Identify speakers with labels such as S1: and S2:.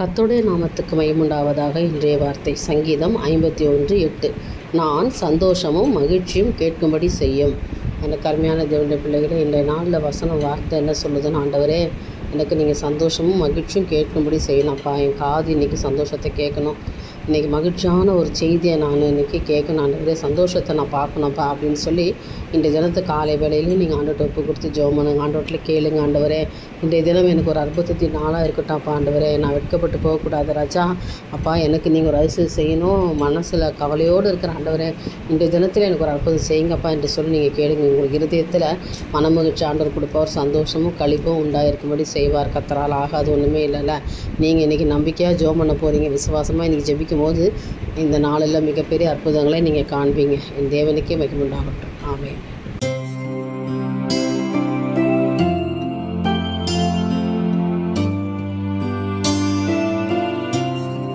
S1: கத்தோடைய நாமத்துக்கு மயமுண்டாவதாக இன்றைய வார்த்தை சங்கீதம் ஐம்பத்தி ஒன்று எட்டு. நான் சந்தோஷமும் மகிழ்ச்சியும் கேட்கும்படி செய்யும். எனக்கு அருமையான தேவனுடைய பிள்ளைகளை இன்றைய நாளில் வசனம் வார்த்தை என்ன சொல்லுதுன்னு ஆண்டவரே எனக்கு நீங்கள் சந்தோஷமும் மகிழ்ச்சியும் கேட்கும்படி செய்யலாம்ப்பா. என் காது இன்றைக்கி சந்தோஷத்தை கேட்கணும். இன்றைக்கி மகிழ்ச்சியான ஒரு செய்தியை நான் இன்றைக்கி கேட்கணும் ஆண்டவரே சந்தோஷத்தை நான் பார்க்கணும்ப்பா அப்படின்னு சொல்லி இன்றைய தினத்து காலை வேளையிலையும் நீங்கள் ஆண்டவர்கிட்ட ஒப்பு கொடுத்து ஜோம் பண்ணுங்க ஆண்டோட்டில் கேளுங்க ஆண்டவரே. இன்றைய தினம் எனக்கு ஒரு அற்புதத்தின் நாளாக இருக்கட்டாம்ப்பா ஆண்டவரே. நான் வெட்கப்பட்டு போகக்கூடாது ராஜா. அப்பா எனக்கு நீங்கள் ஒரு அரிசி செய்யணும். மனசில் கவலையோடு இருக்கிற ஆண்டவரே இன்றைய தினத்தில் எனக்கு ஒரு அற்புதம் செய்யுங்கப்பா என்று சொல்லி நீங்கள் கேளுங்க. உங்களுக்கு இருதயத்தில் மனமகிழ்ச்சி ஆண்டவர் கொடுப்பவர் சந்தோஷமும் கழிப்பும் உண்டாயிருக்கும்படி செய்வார். கத்தரால் ஆகாது ஒன்றுமே இல்லைல்ல. நீங்கள் இன்றைக்கி நம்பிக்கையாக ஜோம் பண்ண போகிறீங்க விசுவாசமாக இன்றைக்கி ஜெபிக்கும் போது இந்த நாளில் மிகப்பெரிய அற்புதங்களை நீங்கள் காண்பீங்க. என் தேவனுக்கே மகிமுண்டாகட்டும் ஆமே